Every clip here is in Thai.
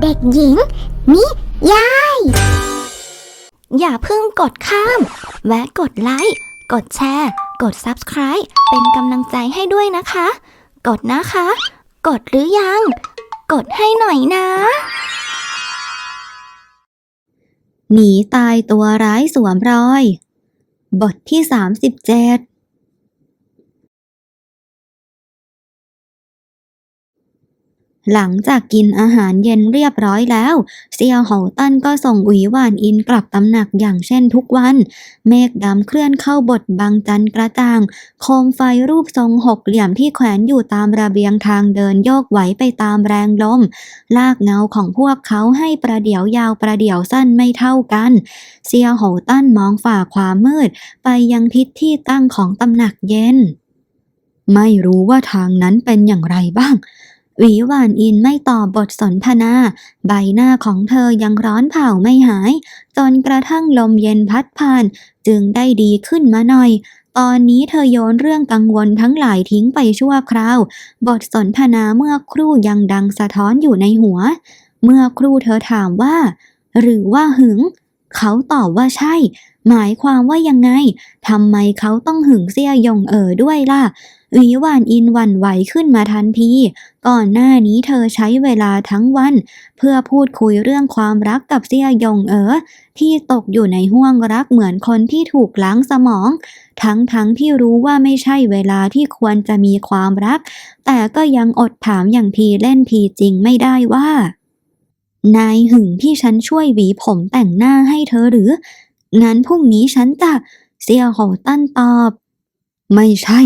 เด็กหญิง นิยาย อย่าเพิ่งกดข้าม แวะกดไลค์ กดแชร์ กด Subscribe เป็นกำลังใจให้ด้วยนะคะ กดนะคะ กดหรือยัง กดให้หน่อยนะ หนีตายตัวร้ายสวมรอย บทที่ 37 หลังจากกินอาหารเย็นเรียบร้อยแล้ว เซียวโหวตั้นก็ส่งอุ๋ยหวานอินกลับตำหนักอย่างเช่นทุกวัน เมฆดำเคลื่อนเข้าบทบังจันกระจ่าง โคมไฟรูปทรงหกเหลี่ยมที่แขวนอยู่ตามระเบียงทางเดินโยกไหวไปตามแรงลม ลากเงาของพวกเขาให้ประเดี๋ยวยาวประเดี๋ยวสั้นไม่เท่ากัน เซียวโหวตั้นมองฝ่าความมืด ไปยังทิศที่ตั้งของตำหนักเย็น ไม่รู้ว่าทางนั้นเป็นอย่างไรบ้าง หวีหวานอินไม่ตอบบทสนทนา ใบหน้าของเธอยังร้อนเผาไม่หาย จนกระทั่งลมเย็นพัดผ่าน จึงได้ดีขึ้นมาหน่อย ตอนนี้เธอโยนเรื่องกังวลทั้งหลายทิ้งไปชั่วคราว บทสนทนาเมื่อครู่ยังดังสะท้อนอยู่ในหัว เมื่อครู่เธอถามว่า หรือว่าหึง เขาตอบว่าใช่ หมายความว่ายังไงทำไมเขาต้องหึงเสียยงเอ๋อด้วยล่ะ หวีหวานอินหวันไหวขึ้นมาทันที ก่อนหน้านี้เธอใช้เวลาทั้งวัน เพื่อพูดคุยเรื่องความรักกับเสี่ยยงเอ๋อที่ตกอยู่ในห้วงรักเหมือนคนที่ถูกล้างสมอง ทั้งทั้งที่รู้ว่าไม่ใช่เวลาที่ควรจะมีความรัก แต่ก็ยังอดถามอย่างทีเล่นทีจริงไม่ได้ว่า นายหึงที่ฉันช่วยหวีผมแต่งหน้าให้เธอหรือ งั้นพรุ่งนี้ฉันจะเซียวโหตั้นตอบ ไม่ใช่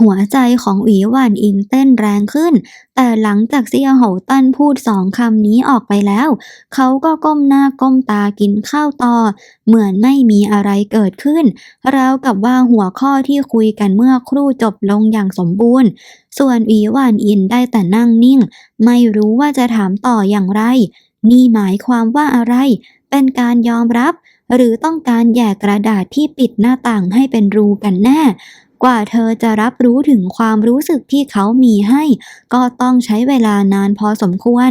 หัวใจของหวีหวานอินเต้นแรงขึ้น แต่หลังจากเซียโหตันพูดสองคำนี้ออกไปแล้ว เขาก็ก้มหน้าก้มตากินข้าวต่อ เหมือนไม่มีอะไรเกิดขึ้นราวกับว่าหัวข้อที่คุยกันเมื่อครู่จบลงอย่างสมบูรณ์ ส่วนหวีหวานอินได้แต่นั่งนิ่ง ไม่รู้ว่าจะถามต่ออย่างไร นี่หมายความว่าอะไร เป็นการยอมรับหรือต้องการแย่กระดาษที่ปิดหน้าต่างให้เป็นรูกันแน่ กว่าเธอจะรับรู้ถึงความรู้สึกที่เขามีให้ ก็ต้องใช้เวลานานพอสมควร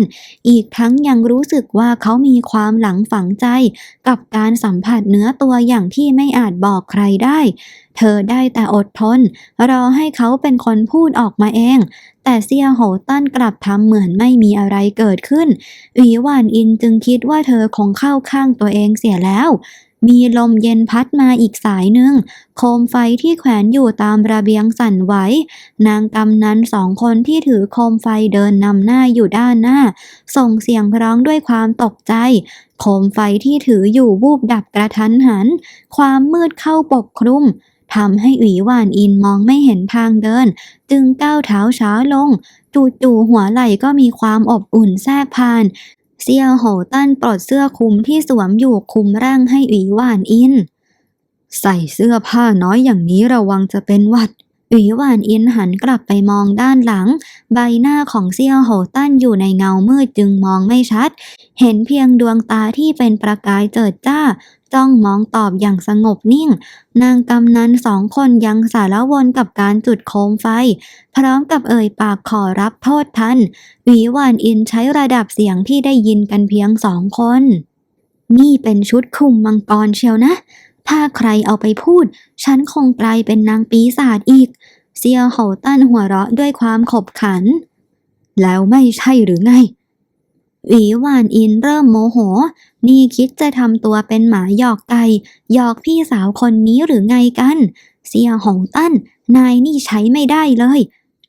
อีกทั้งยังรู้สึกว่าเขามีความหลังฝังใจ กับการสัมผัสเนื้อตัวอย่างที่ไม่อาจบอกใครได้ เธอได้แต่อดทน รอให้เขาเป็นคนพูดออกมาเอง แต่เซียโหตั้นกลับทำเหมือนไม่มีอะไรเกิดขึ้นหวีหวานอินจึงคิดว่าเธอคงเข้าข้างตัวเองเสียแล้ว มีลมเย็นพัดมาอีกสายหนึ่ง โคมไฟที่แขวนอยู่ตามระเบียงสั่นไหว นางกำนันสองคนที่ถือโคมไฟเดินนำหน้าอยู่ด้านหน้า ส่งเสียงร้องด้วยความตกใจ โคมไฟที่ถืออยู่วูบดับกระทันหัน ความมืดเข้าปกคลุมทำให้หวีหวานอินมองไม่เห็นทางเดิน จึงก้าวเท้าช้าลง จู่ๆหัวไหล่ก็มีความอบอุ่นแทรกผ่าน เซียวโหตั้นปลดเสื้อคลุมที่สวมอยู่คลุมร่างให้หวีหวานอิน ใส่เสื้อผ้าน้อยอย่างนี้ระวังจะเป็นหวัด หวีหวานอินหันกลับไปมองด้านหลัง ใบหน้าของเซียวโหตั้นอยู่ในเงามืดจึงมองไม่ชัด เห็นเพียงดวงตาที่เป็นประกายเจิดจ้า จ้องมองตอบอย่างสงบนิ่ง นางกำนันสองคนยังสารวนกับการจุดโคมไฟ พร้อมกับเอ่ยปากขอรับโทษทันหวีหวานอินใช้ระดับเสียงที่ได้ยินกันเพียงสองคน นี่เป็นชุดคลุมมังกรเชียวนะ ถ้าใครเอาไปพูด ฉันคงกลายเป็นนางปีศาจอีก เซียวโหตั้นหัวเราะด้วยความขบขัน แล้วไม่ใช่หรือไงหวีหวานอินเริ่มโมโห นี่คิดจะทำตัวเป็นหมาหยอกไก่หยอกพี่สาวคนนี้หรือไงกัน เซียหงตั้น นายนี่ใช้ไม่ได้เลย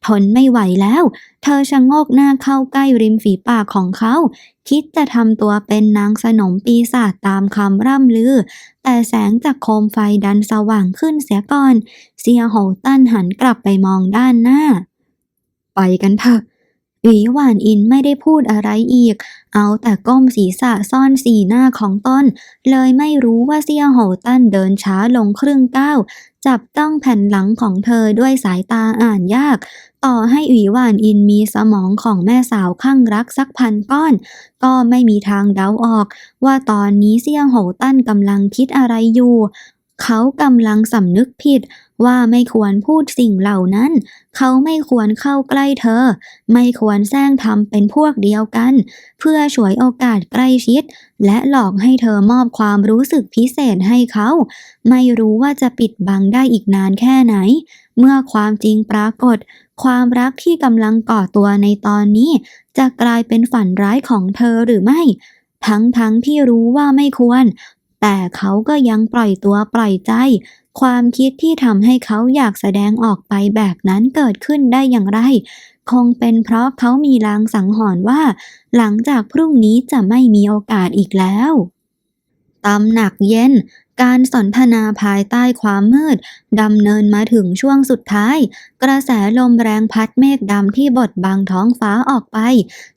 ทนไม่ไหวแล้ว เธอชะโงกหน้าเข้าใกล้ริมฝีปากของเขา คิดจะทำตัวเป็นนางสนมปีศาจตามคำร่ำลือ แต่แสงจากโคมไฟดันสว่างขึ้นเสียก่อน เซียโหตั้นหันกลับไปมองด้านหน้า ไปกันเถอะ หวีหวานอินไม่ได้พูดอะไรอีก เอาแต่ก้มศีรษะซ่อนสีหน้าของต้น เลยไม่รู้ว่าเซียโหตั้นเดินช้าลงครึ่งก้าว จับจ้องแผ่นหลังของเธอด้วยสายตาอ่านยาก ต่อให้หวีหวานอินมีสมองของแม่สาวข้างรักสักพันก้อน ก็ไม่มีทางเดาออก ว่าตอนนี้เซียโหตั้นกำลังคิดอะไรอยู่ เขากำลังสำนึกผิดว่าไม่ควรพูดสิ่งเหล่านั้น เขาไม่ควรเข้าใกล้เธอ ไม่ควรแซงทำเป็นพวกเดียวกัน เพื่อฉวยโอกาสใกล้ชิด และหลอกให้เธอมอบความรู้สึกพิเศษให้เขา ไม่รู้ว่าจะปิดบังได้อีกนานแค่ไหน เมื่อความจริงปรากฏ ความรักที่กำลังก่อตัวในตอนนี้ จะกลายเป็นฝันร้ายของเธอหรือไม่ทั้งทั้งที่รู้ว่าไม่ควร แต่เขาก็ยังปล่อยตัวปล่อยใจ ความคิดที่ทำให้เขาอยากแสดงออกไปแบบนั้นเกิดขึ้นได้อย่างไร คงเป็นเพราะเขามีลางสังหรณ์ว่า หลังจากพรุ่งนี้จะไม่มีโอกาสอีกแล้วตำหนักเย็น การสนทนาภายใต้ความมืดดำเนินมาถึงช่วงสุดท้าย กระแสลมแรงพัดเมฆดำที่บดบังท้องฟ้าออกไป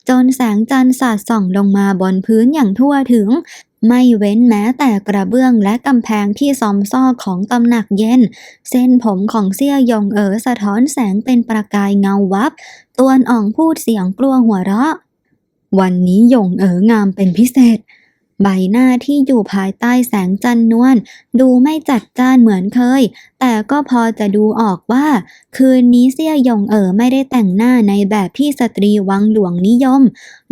จนแสงจันทร์สาดส่องลงมาบนพื้นอย่างทั่วถึง ไม่เว้นแม้แต่กระเบื้องและกำแพงที่ซอมซ่อของตำหนักเย็น เส้นผมของเสี่ยยงเอ๋อสะท้อนแสงเป็นประกายเงาวับ ตวนอ่องพูดเสียงกลัวหัวเราะ วันนี้ยงเอ๋องามเป็นพิเศษ ใบหน้าที่อยู่ภายใต้แสงจันนวลดูไม่จัดจ้านเหมือนเคย แต่ก็พอจะดูออกว่า คืนนี้เสี่ยหยงเอ๋อไม่ได้แต่งหน้าในแบบที่สตรีวังหลวงนิยม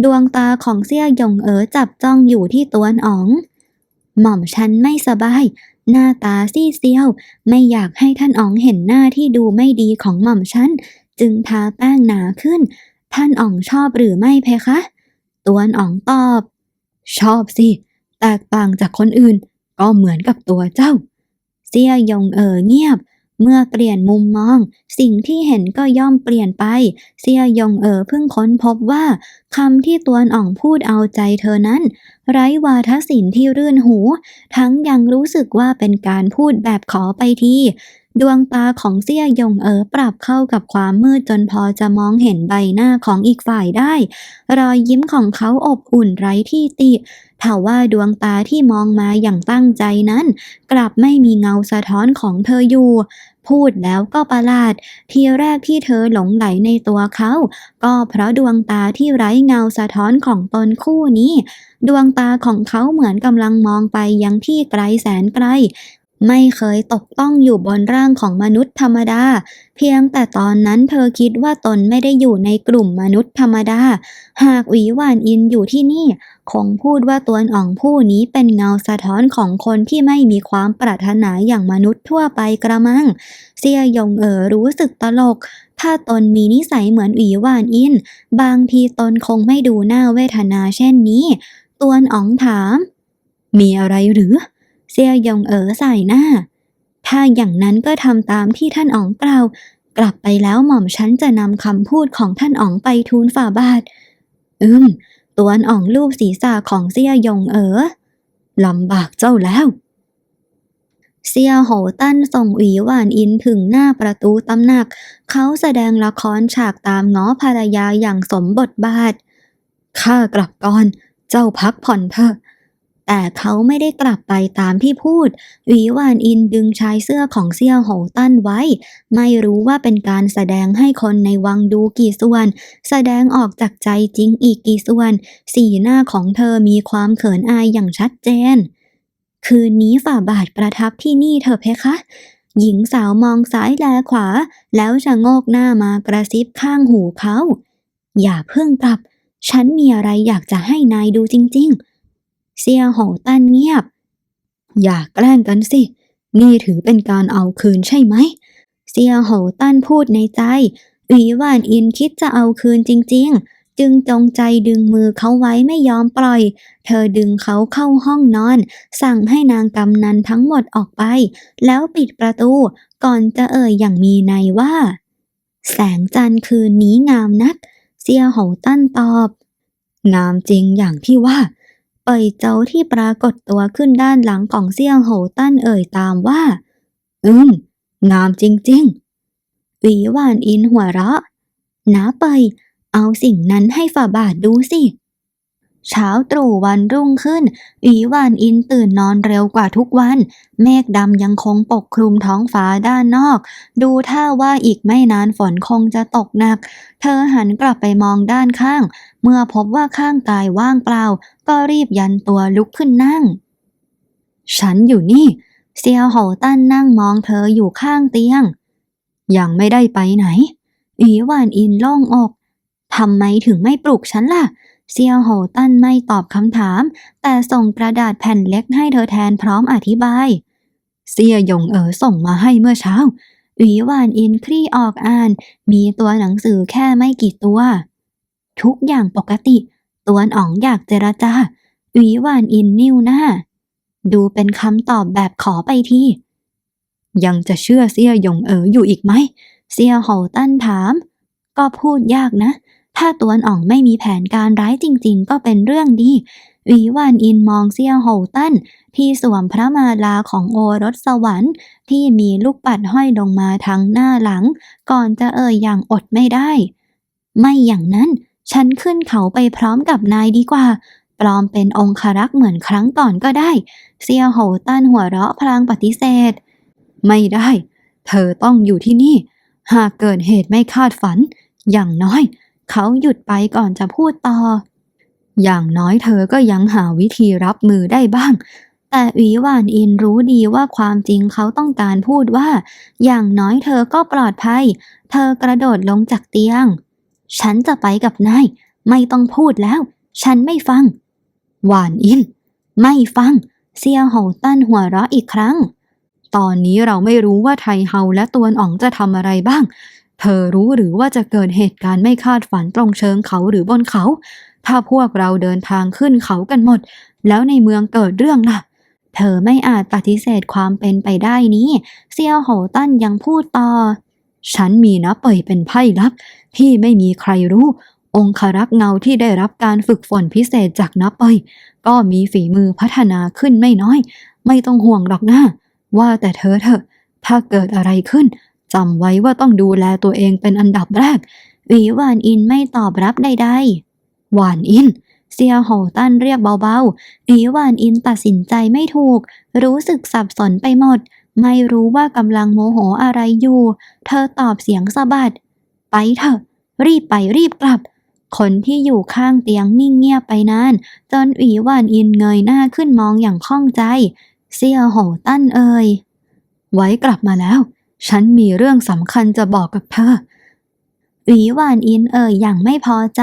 ดวงตาของเสี่ยหยงเอ๋อจับจ้องอยู่ที่ตัวนอ๋อง หม่อมฉันไม่สบาย หน้าตาซีดเซียว ไม่อยากให้ท่านอ๋องเห็นหน้าที่ดูไม่ดีของหม่อมฉันจึงทาแป้งหนาขึ้น ท่านอ๋องชอบหรือไม่เพคะ ตัวนอ๋องตอบ ชอบสิ แตกต่างจากคนอื่น ก็เหมือนกับตัวเจ้าเสี่ยยงเอ๋อเงียบ เมื่อเปลี่ยนมุมมอง สิ่งที่เห็นก็ย่อมเปลี่ยนไปเสี่ยยงเอ๋อเพิ่งค้นพบว่าคำที่ตวนอ่องพูดเอาใจเธอนั้น ไร้วาทศิลป์ที่รื่นหู ทั้งยังรู้สึกว่าเป็นการพูดแบบขอไปที ดวงตาของเสี่ยยงเอ๋อปรับเข้ากับความมืดจนพอจะมองเห็นใบหน้าของอีกฝ่ายได้ รอยยิ้มของเขาอบอุ่นไร้ที่ติทว่าดวงตาที่มองมาอย่างตั้งใจนั้น กลับไม่มีเงาสะท้อนของเธออยู่ พูดแล้วก็ประหลาด ทีแรกที่เธอหลงไหลในตัวเขา ก็เพราะดวงตาที่ไร้เงาสะท้อนของตนคู่นี้ ดวงตาของเขาเหมือนกำลังมองไปยังที่ไกลแสนไกล ไม่เคยตกต้องอยู่บนร่างของมนุษย์ธรรมดา เพียงแต่ตอนนั้นเธอคิดว่าตนไม่ได้อยู่ในกลุ่มมนุษย์ธรรมดา หากหวีหวานอินอยู่ที่นี่ คงพูดว่าตัวอ่องผู้นี้เป็นเงาสะท้อนของคนที่ไม่มีความปรารถนาอย่างมนุษย์ทั่วไปกระมังเสี่ยยงเอ๋อรู้สึกตลก ถ้าตนมีนิสัยเหมือนหวีหวานอิน บางทีตนคงไม่ดูหน้าเวทนาเช่นนี้ ตวนอ๋องถาม มีอะไรหรือ เสี่ยยงเอ๋อใส่หน้า ถ้าอย่างนั้นก็ทำตามที่ท่านอ๋องกล่าว กลับไปแล้วหม่อมฉันจะนำคำพูดของท่านอ๋องไปทูลฝ่าบาท อืม ตวนอ่องลูบศีรษะของเสี่ยยงเอ๋อลำบากเจ้าแล้วเสี่ยโหตั้นส่งหวีหวานอินถึงหน้าประตูตำหนัก เขาแสดงละครฉากตามง้อภรรยาอย่างสมบทบาท ข้ากลับก่อน เจ้าพักผ่อนเถอะ แต่เขาไม่ได้กลับไปตามที่พูด หวีหวานอินดึงชายเสื้อของเสี่ยโหตั้นไว้ ไม่รู้ว่าเป็นการแสดงให้คนในวังดูกี่ส่วน แสดงออกจากใจจริงอีกกี่ส่วน สีหน้าของเธอมีความเขินอายอย่างชัดเจน คืนนี้ฝ่าบาทประทับที่นี่เถอะเพคะ หญิงสาวมองซ้ายแลขวา แล้วชะโงกหน้ามากระซิบข้างหูเขา อย่าเพิ่งกลับ ฉันมีอะไรอยากจะให้นายดูจริง ๆ เซียโหตันเงียบ อย่าแกล้งกันสิ นี่ถือเป็นการเอาคืนใช่ไหม เซียโหตันพูดในใจหวีวานอินคิดจะเอาคืนจริง ๆ จึงจงใจดึงมือเขาไว้ไม่ยอมปล่อย เธอดึงเขาเข้าห้องนอน สั่งให้นางกำนันทั้งหมดออกไป แล้วปิดประตูก่อนจะเอ่ยอย่างมีในว่า แสงจันทร์คืนนี้งามนัก เซียโหตั้นตอบ งามจริงอย่างที่ว่า เป่ยเจ้าที่ปรากฏตัวขึ้นด้านหลังของเซี่ยโหตั้นเอ่ยตามว่า อืม งามจริงๆหวีหวานอินหัวเราะน้าเปยเอาสิ่งนั้นให้ฝ่าบาทดูสิ เช้าตรู่วันรุ่งขึ้นหวีหวานอินตื่นนอนเร็วกว่าทุกวัน เมฆดำยังคงปกคลุมท้องฟ้าด้านนอก ดูท่าว่าอีกไม่นานฝนคงจะตกหนัก เธอหันกลับไปมองด้านข้าง เมื่อพบว่าข้างกายว่างเปล่า ก็รีบยันตัวลุกขึ้นนั่ง ฉันอยู่นี่ เซียวโหตั้นนั่งมองเธออยู่ข้างเตียง ยังไม่ได้ไปไหน อีหวานอินล่องอกทำไมถึงไม่ปลุกฉันล่ะ เซียวโหตั้นไม่ตอบคำถาม แต่ส่งกระดาษแผ่นเล็กให้เธอแทนพร้อมอธิบาย เซียยงเอ๋อส่งมาให้เมื่อเช้าอีหวานอินคลี่ออกอ่าน มีตัวหนังสือแค่ไม่กี่ตัว ทุกอย่างปกติ ตวนอ๋องอยากเจรจาอีหวานอินนิ้วหน้า ดูเป็นคำตอบแบบขอไปที ยังจะเชื่อเซียหยงเอ๋ออยู่อีกไหมเซียโหตั้นถาม ก็พูดยากนะ ถ้าตวนอ่องไม่มีแผนการร้ายจริง ๆ ก็เป็นเรื่องดีหวีหวานอินมองเซียโหตั้น ที่สวมพระมาลาของโอรสสวรรค์ที่มีลูกปัดห้อยลงมาทั้งหน้าหลัง ก่อนจะเอ่ยอย่างอดไม่ได้ ไม่อย่างนั้น ฉันขึ้นเขาไปพร้อมกับนายดีกว่า ปลอมเป็นองครักษ์เหมือนครั้งก่อนก็ได้ เซียโหตันหัวเราะพลางปฏิเสธ ไม่ได้ เธอต้องอยู่ที่นี่ หากเกิดเหตุไม่คาดฝัน อย่างน้อย เขาหยุดไปก่อนจะพูดต่อ อย่างน้อยเธอก็ยังหาวิธีรับมือได้บ้าง แต่อีหวานอินรู้ดีว่าความจริงเขาต้องการพูดว่า อย่างน้อยเธอก็ปลอดภัย เธอกระโดดลงจากเตียง ฉันจะไปกับนาย ไม่ต้องพูดแล้ว ฉันไม่ฟัง หวานอิน ไม่ฟัง เซียโหตั้นหัวเราะอีกครั้ง ตอนนี้เราไม่รู้ว่าไทเฮาและตวนอ๋องจะทำอะไรบ้าง เธอรู้หรือว่าจะเกิดเหตุการณ์ไม่คาดฝันตรงเชิงเขาหรือบนเขา ถ้าพวกเราเดินทางขึ้นเขากันหมด แล้วในเมืองเกิดเรื่องล่ะเธอไม่อาจปฏิเสธความเป็นไปได้นี้ เซียวโหตั้นยังพูดต่อ ฉันมีนะเป่ยเป็นไพ่ลับ ที่ไม่มีใครรู้ องครักษ์เงาที่ได้รับการฝึกฝนพิเศษจากนับเปยก็มีฝีมือพัฒนาขึ้นไม่น้อย ไม่ต้องห่วงหรอกนะว่าแต่เธอเถอะ ถ้าเกิดอะไรขึ้นจำไว้ว่าต้องดูแลตัวเองเป็นอันดับแรกหวีหวานอินไม่ตอบรับใดๆหวานอินเซียโหตันเรียกเบาๆหวีหวานอินตัดสินใจไม่ถูก รู้สึกสับสนไปหมด ไม่รู้ว่ากำลังโมโหอะไรอยู่ เธอตอบเสียงสะบัด ไปเถอะ รีบไปรีบกลับ คนที่อยู่ข้างเตียงนิ่งเงียบไปนาน จนอีหวานอินเงยหน้าขึ้นมองอย่างข้องใจเซียโหตั้นเอ่ยไว้กลับมาแล้ว ฉันมีเรื่องสำคัญจะบอกกับเธออีหวานอินเอ่ยอย่างไม่พอใจ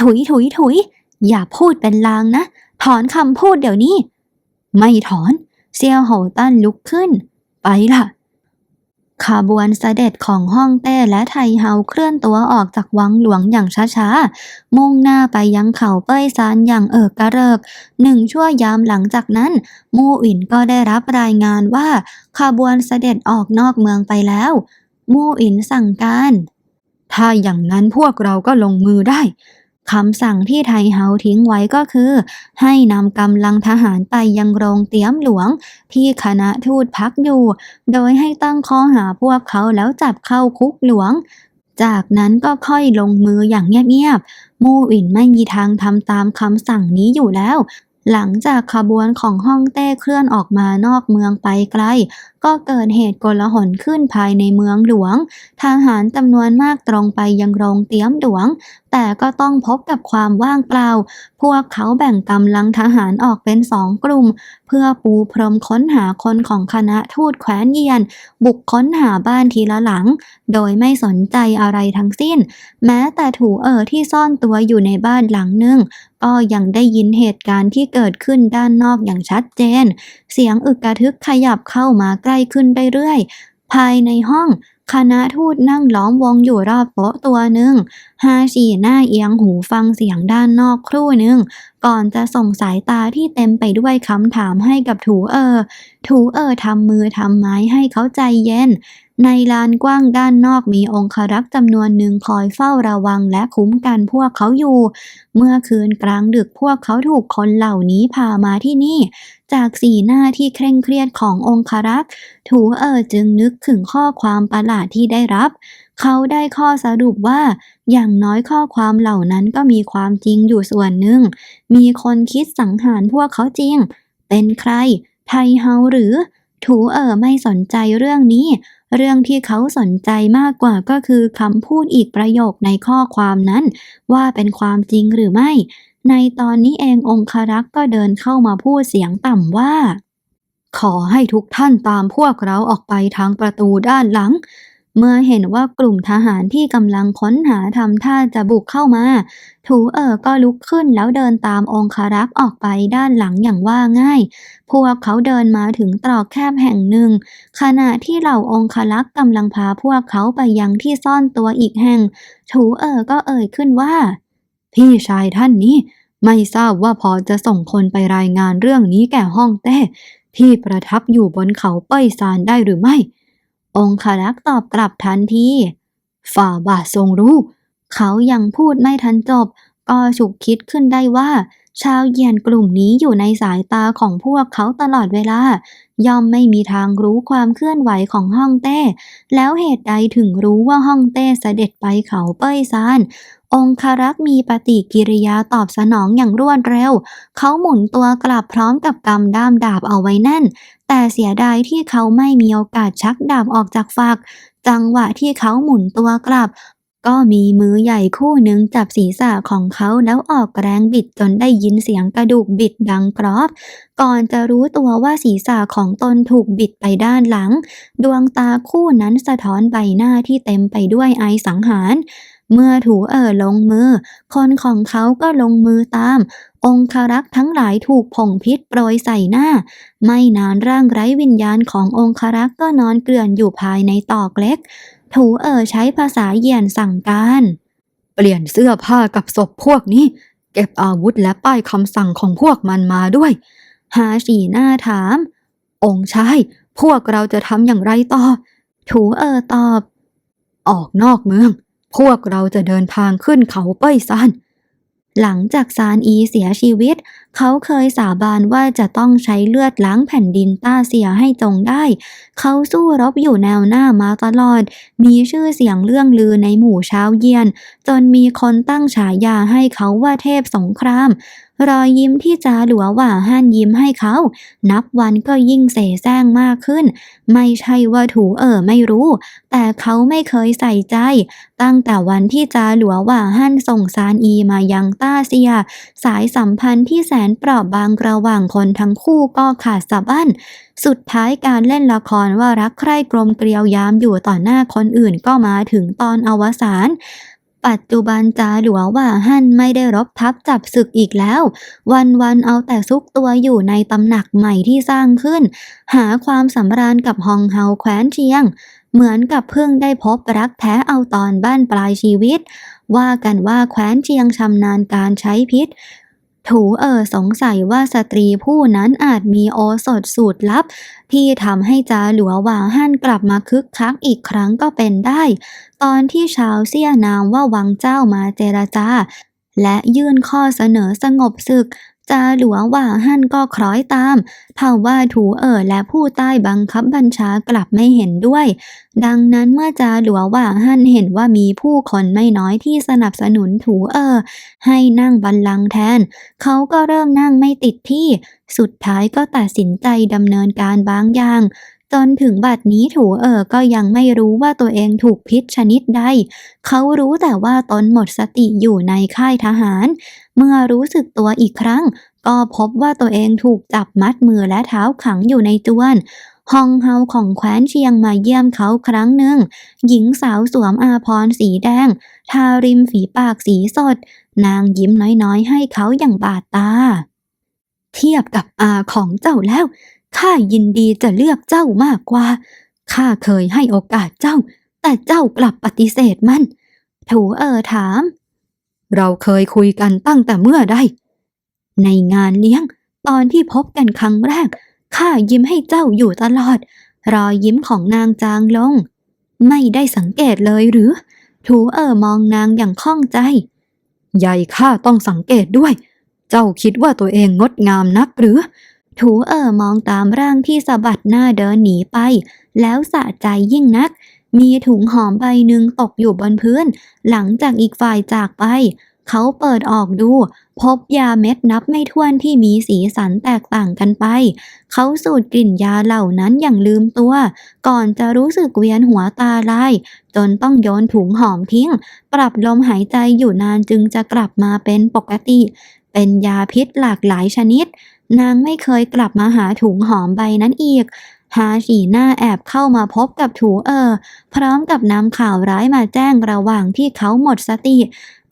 ถุยถุยถุยอย่าพูดเป็นลางนะ ถอนคำพูดเดี๋ยวนี้ ไม่ถอน เซียวโหตั้นลุกขึ้น ไปล่ะ ขบวนเสด็จของฮ่องเต้และไทเฮาเคลื่อนตัวออกจากวังหลวงอย่างช้าๆ มุ่งหน้าไปยังเขาเป้ยซานอย่างเอิกกระเริก หนึ่งชั่วยามหลังจากนั้น มู่อินก็ได้รับรายงานว่าขบวนเสด็จออกนอกเมืองไปแล้ว มู่อินสั่งการ ถ้าอย่างนั้นพวกเราก็ลงมือได้ คำสั่งที่ไทเฮาทิ้งไว้ก็คือ ให้นำกำลังทหารไปยังโรงเตี้ยมหลวง ที่คณะทูตพักอยู่ โดยให้ตั้งข้อหาพวกเขาแล้วจับเข้าคุกหลวง จากนั้นก็ค่อยลงมืออย่างเงียบๆ มู่อินไม่มีทางทำตามคำสั่งนี้อยู่แล้ว หลังจากขบวนของฮ่องเต้เคลื่อนออกมานอกเมืองไปไกล ก็เกิดเหตุโกลาหลขึ้นภายในเมืองหลวง ทหารจำนวนมากตรงไปยังโรงเตี้ยมหลวง แต่ก็ต้องพบกับความว่างเปล่า พวกเขาแบ่งกำลังทหารออกเป็นสองกลุ่ม เพื่อปูพรมค้นหาคนของคณะทูตแคว้นเยียน บุกค้นหาบ้านทีละหลัง โดยไม่สนใจอะไรทั้งสิ้น แม้แต่ถูเอ๋อที่ซ่อนตัวอยู่ในบ้านหลังหนึ่งก็ยังได้ยินเหตุการณ์ที่เกิดขึ้นด้านนอกอย่างชัดเจน เสียงอึกกระทึกขยับเข้ามาใกล้ขึ้นเรื่อยๆภายในห้องคณะทูตนั่งล้อมวงอยู่รอบโต๊ะตัวหนึ่งฮาชีหน้าเอียงหูฟังเสียงด้านนอกครู่หนึ่งก่อนจะส่งสายตาที่เต็มไปด้วยคำถามให้กับถูเออ ถูเออทำมือทำไม้ให้เขาใจเย็น ในลานกว้างด้านนอกมีองครักษ์จำนวนหนึ่งคอยเฝ้าระวังและคุ้มกันพวกเขาอยู่ เมื่อคืนกลางดึกพวกเขาถูกคนเหล่านี้พามาที่นี่ จากสีหน้าที่เคร่งเครียดขององครักษ์ ถูเออจึงนึกถึงข้อความประหลาดที่ได้รับ เขาได้ข้อสรุปว่า อย่างน้อยข้อความเหล่านั้นก็มีความจริงอยู่ส่วนหนึ่ง มีคนคิดสังหารพวกเขาจริง เป็นใคร ไทเฮาหรือ ถูเอ๋อไม่สนใจเรื่องนี้ เรื่องที่เขาสนใจมากกว่าก็คือคำพูดอีกประโยคในข้อความนั้น ว่าเป็นความจริงหรือไม่ ในตอนนี้เององครักษ์ก็เดินเข้ามาพูดเสียงต่ำว่าขอให้ทุกท่านตามพวกเราออกไปทางประตูด้านหลัง เมื่อเห็นว่ากลุ่มทหารที่กำลังค้นหาทำท่าจะบุกเข้ามา ถูเอ๋อก็ลุกขึ้นแล้วเดินตามองคารักษ์ออกไปด้านหลังอย่างว่าง่าย พวกเขาเดินมาถึงตรอกแคบแห่งหนึ่ง ขณะที่เหล่าองคารักษ์กำลังพาพวกเขาไปยังที่ซ่อนตัวอีกแห่ง ถูเอ๋อก็เอ่ยขึ้นว่า พี่ชายท่านนี้ ไม่ทราบว่าพอจะส่งคนไปรายงานเรื่องนี้แก่ห้องเต้ที่ประทับอยู่บนเขาเป้ยซานได้หรือไม่ องคารักษ์ตอบกลับทันทีฝ่าบาททรงรู้ เขายังพูดไม่ทันจบ ก็ฉุกคิดขึ้นได้ว่า ชาวเยียนกลุ่มนี้อยู่ในสายตาของพวกเขาตลอดเวลา ย่อมไม่มีทางรู้ความเคลื่อนไหวของฮ่องเต้ แล้วเหตุใดถึงรู้ว่าฮ่องเต้เสด็จไปเขาเป้ยซาน องคารักษ์มีปฏิกิริยาตอบสนองอย่างรวดเร็ว เขาหมุนตัวกลับพร้อมกับกำด้ามดาบเอาไว้แน่น แต่เสียดายที่เขาไม่มีโอกาสชักดาบออกจากฝัก จังหวะที่เขาหมุนตัวกลับ ก็มีมือใหญ่คู่หนึ่งจับศีรษะของเขาแล้วออกแรงบิดจนได้ยินเสียงกระดูกบิดดังกรอบ ก่อนจะรู้ตัวว่าศีรษะของตนถูกบิดไปด้านหลัง ดวงตาคู่นั้นสะท้อนใบหน้าที่เต็มไปด้วยไอสังหาร เมื่อถูเอ่อลงมือ คนของเขาก็ลงมือตาม องคารักษ์ทั้งหลายถูกผงพิษโปรยใส่หน้า ไม่นานร่างไร้วิญญาณขององคารักษ์ก็นอนเกลื่อนอยู่ภายในตอกเล็ก ถูเอ่อใช้ภาษาเหยียนสั่งการ เปลี่ยนเสื้อผ้ากับศพพวกนี้ เก็บอาวุธและป้ายคำสั่งของพวกมันมาด้วย หาสีหน้าถาม องค์ชายพวกเราจะทำอย่างไรต่อ ถูเออตอบ ออกนอกเมือง พวกเราจะเดินทางขึ้นเขาเป้ยซานหลังจากซานอีเสียชีวิต เขาเคยสาบานว่าจะต้องใช้เลือดล้างแผ่นดินต้าเสียให้จงได้ เขาสู้รบอยู่แนวหน้ามาตลอด มีชื่อเสียงเรื่องลือในหมู่ชาวเยียน จนมีคนตั้งฉายาให้เขาว่าเทพสงคราม รอยยิ้มที่จาหลัวหว่าห้านยิ้มให้เขา นับวันก็ยิ่งเสแสร้งมากขึ้น ไม่ใช่ว่าถูเออไม่รู้ แต่เขาไม่เคยใส่ใจ ตั้งแต่วันที่จาหลัวหว่าฮั่นส่งซานอีมายังต้าเซีย สายสัมพันธ์ที่แสนเปราะบางระหว่างคนทั้งคู่ก็ขาดสะบั้น สุดท้ายการเล่นละครว่ารักใคร่กลมเกลียวยามอยู่ต่อหน้าคนอื่นก็มาถึงตอนอวสาน ปัจจุบันจาหลัวงว่าฮั่นไม่ได้รบทับจับศึกอีกแล้ว วันวันๆเอาแต่ซุกตัวอยู่ในตำหนักใหม่ที่สร้างขึ้น หาความสำราญกับฮองเฮาแคว้นเชียง เหมือนกับเพิ่งได้พบรักแท้เอาตอนบ้านปลายชีวิต ว่ากันว่าแคว้นเชียงชำนาญการใช้พิษ ถูเออสงสัยว่าสตรีผู้นั้นอาจมีโอสถสูตรลับ ที่ทำให้จาหลัวหวาฮั่นกลับมาคึกคักอีกครั้งก็เป็นได้ ตอนที่ชาวเซี่ยนามว่าวังเจ้ามาเจรจา และยื่นข้อเสนอสงบศึกจาหลวงว่าฮั่นก็คล้อยตามเผ่าว่าถูเอ๋อและผู้ใต้บังคับบัญชากลับไม่เห็นด้วย ดังนั้นเมื่อจาหลวงว่าฮั่นเห็นว่ามีผู้คนไม่น้อยที่สนับสนุนถูเอ๋อให้นั่งบัลลังก์แทน เขาก็เริ่มนั่งไม่ติดที่ สุดท้ายก็ตัดสินใจดำเนินการบางอย่าง จนถึงบัดนี้ถูเออก็ยังไม่รู้ว่าตัวเองถูกพิษชนิดใด เขารู้แต่ว่าตนหมดสติอยู่ในค่ายทหาร เมื่อรู้สึกตัวอีกครั้ง ก็พบว่าตัวเองถูกจับมัดมือและเท้าขังอยู่ในจวนฮองเฮาของแคว้นเชียงมาเยี่ยมเขาครั้งหนึ่ง หญิงสาวสวมอาภรสีแดง ทาริมฝีปากสีสด นางยิ้มน้อยๆ ให้เขาอย่างบาดตา เทียบกับอาของเจ้าแล้ว ข้ายินดีจะเลือกเจ้ามากกว่า ข้าเคยให้โอกาสเจ้า แต่เจ้ากลับปฏิเสธมัน ถูเออถาม เราเคยคุยกันตั้งแต่เมื่อใด ในงานเลี้ยง ตอนที่พบกันครั้งแรก ข้ายิ้มให้เจ้าอยู่ตลอด รอยยิ้มของนางจางลง ไม่ได้สังเกตเลยหรือ ถูเออมองนางอย่างข้องใจ ใหญ่ข้าต้องสังเกตด้วย เจ้าคิดว่าตัวเองงดงามนักหรือ ถูเอ่อมองตามร่างที่สะบัดหน้าเดินหนีไป แล้วสะใจยิ่งนัก มีถุงหอมใบหนึ่งตกอยู่บนพื้น หลังจากอีกฝ่ายจากไป เขาเปิดออกดู พบยาเม็ดนับไม่ถ้วนที่มีสีสันแตกต่างกันไป เขาสูดกลิ่นยาเหล่านั้นอย่างลืมตัว ก่อนจะรู้สึกเวียนหัวตาลาย จนต้องโยนถุงหอมทิ้ง ปรับลมหายใจอยู่นานจึงจะกลับมาเป็นปกติ เป็นยาพิษหลากหลายชนิด นางไม่เคยกลับมาหาถุงหอมใบนั้นอีกฮาสีหน้าแอบเข้ามาพบกับถูเออ พร้อมกับนำข่าวร้ายมาแจ้งระหว่างที่เขาหมดสติ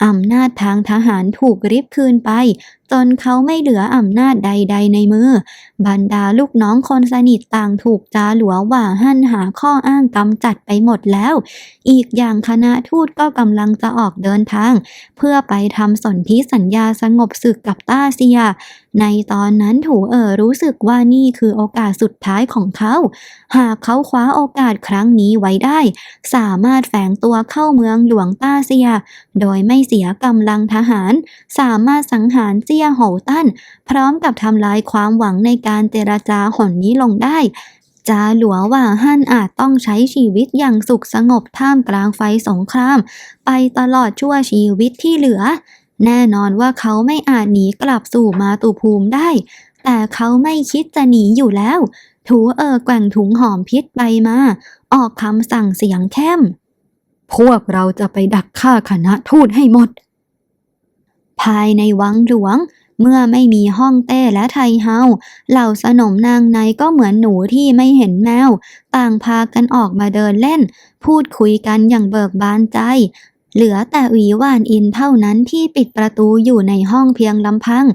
อำนาจทางทหารถูกริบคืนไป จนเขาไม่เหลืออำนาจใด ๆ ในมือ บรรดาลูกน้องคนสนิทต่างถูกจาหลัวหว่าหั่นหาข้ออ้างกำจัดไปหมดแล้ว อีกอย่างคณะทูตก็กำลังจะออกเดินทาง เพื่อไปทำสนธิสัญญาสงบศึกกับต้าเซีย ในตอนนั้นถูเออรู้สึกว่านี่คือโอกาสสุดท้ายของเขา หากเขาคว้าโอกาสครั้งนี้ไว้ได้ สามารถแฝงตัวเข้าเมืองหลวงต้าเซีย โดยไม่เสียกำลังทหาร สามารถสังหารเจียโหตั้น พร้อมกับทำลายความหวังในการเจรจาหนนี้ลงได้จาหลัวหว่าฮั่นอาจต้องใช้ชีวิตอย่างสุขสงบท่ามกลางไฟสงคราม ไปตลอดชั่วชีวิตที่เหลือ แน่นอนว่าเขาไม่อาจหนีกลับสู่มาตุภูมิได้ แต่เขาไม่คิดจะหนีอยู่แล้ว ถูเออแกว่งถุงหอมพิษไปมา ออกคำสั่งเสียงเข้ม พวกเราจะไปดักฆ่าคณะทูตให้หมด ภายในวังหลวง เมื่อไม่มีห้องเต้และไทเฮาเหล่าสนมนางในก็เหมือนหนูที่ไม่เห็นแมว ต่างพากันออกมาเดินเล่น พูดคุยกันอย่างเบิกบานใจ เหลือแต่หวีหวานอินเท่านั้นที่ปิดประตูอยู่ในห้องเพียงลำพัง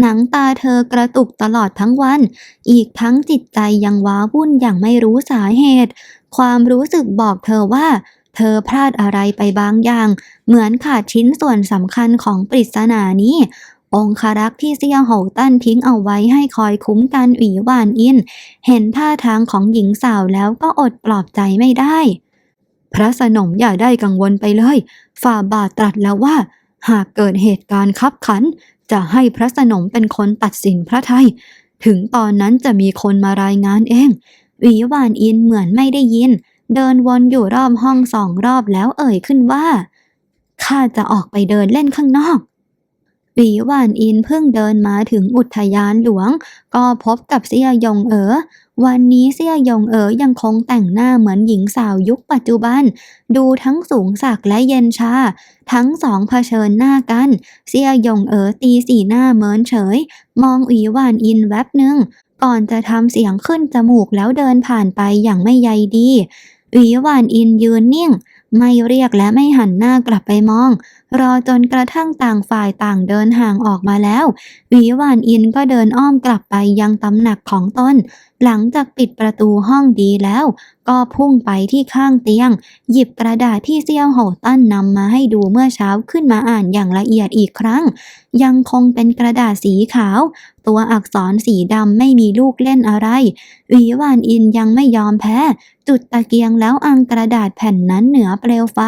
หนังตาเธอกระตุกตลอดทั้งวัน อีกทั้งจิตใจยังว้าวุ่นอย่างไม่รู้สาเหตุ ความรู้สึกบอกเธอว่า เธอพลาดอะไรไปบางอย่าง เหมือนขาดชิ้นส่วนสำคัญของปริศนานี้ องคารักษ์ที่เซียโหวตั้นทิ้งเอาไว้ให้คอยคุ้มกันหวีหวานอิน เห็นท่าทางของหญิงสาวแล้วก็อดปลอบใจไม่ได้ พระสนมอย่าได้กังวลไปเลย ฝ่าบาทตรัสแล้วว่า หากเกิดเหตุการณ์คับขัน จะให้พระสนมเป็นคนตัดสินพระไทย ถึงตอนนั้นจะมีคนมารายงานเองหวีหวานอินเหมือนไม่ได้ยิน เดินวนอยู่รอบห้องสองรอบแล้วเอ่ยขึ้นว่า ข้าจะออกไปเดินเล่นข้างนอกหวีหวานอินเพิ่งเดินมาถึงอุทยานหลวง ก็พบกับเสี่ยยงเอ๋อ วันนี้เสี่ยยงเอ๋อยังคงแต่งหน้าเหมือนหญิงสาวยุคปัจจุบัน ดูทั้งสูงสักและเย็นชา ทั้งสองเผชิญหน้ากัน เสี่ยยงเอ๋อตีสีหน้าเหมินเฉย มองอีหวานอินแวบหนึ่ง ก่อนจะทำเสียงขึ้นจมูกแล้วเดินผ่านไปอย่างไม่ใยดีอีหวานอินยืนนิ่ง ไม่เรียกและไม่หันหน้ากลับไปมอง รอจนกระทั่งต่างฝ่ายต่างเดินห่างออกมาแล้ว หวีหวานอินก็เดินอ้อมกลับไปยังตำหนักของตน หลังจากปิดประตูห้องดีแล้ว ก็พุ่งไปที่ข้างเตียง หยิบกระดาษที่เซียวโหตั้นนำมาให้ดูเมื่อเช้าขึ้นมาอ่านอย่างละเอียดอีกครั้ง ยังคงเป็นกระดาษสีขาว ตัวอักษรสีดำไม่มีลูกเล่นอะไร หวีหวานอินยังไม่ยอมแพ้ จุดตะเกียงแล้วอังกระดาษแผ่นนั้นเหนือเปลวไฟ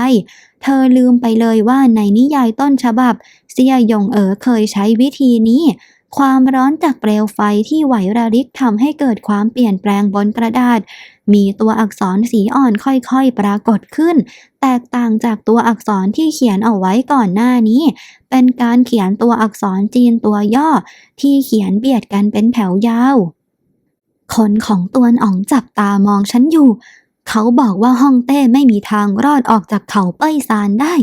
เธอลืมไปเลยว่าในนิยายต้นฉบับ เซียหยงเอ๋อเคยใช้วิธีนี้ ความร้อนจากเปลวไฟที่ไหวระริกทำให้เกิดความเปลี่ยนแปลงบนกระดาษ มีตัวอักษรสีอ่อนค่อยๆ ปรากฏขึ้น แตกต่างจากตัวอักษรที่เขียนเอาไว้ก่อนหน้านี้ เป็นการเขียนตัวอักษรจีนตัวย่อ ที่เขียนเบียดกันเป็นแถวยาวคนของตวนอ๋องจับตามองฉันอยู่ เขาบอกว่าฮ่องเต้ไม่มีทางรอดออกจากเขาเป้ยซานได้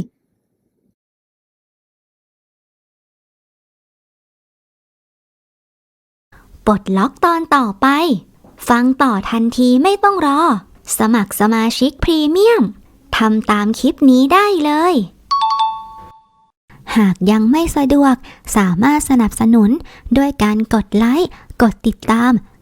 ปลดล็อกตอนต่อไป ฟังต่อทันทีไม่ต้องรอ สมัครสมาชิกพรีเมียมทำตามคลิปนี้ได้เลย หากยังไม่สะดวกสามารถสนับสนุนด้วยการกดไลค์ กดติดตาม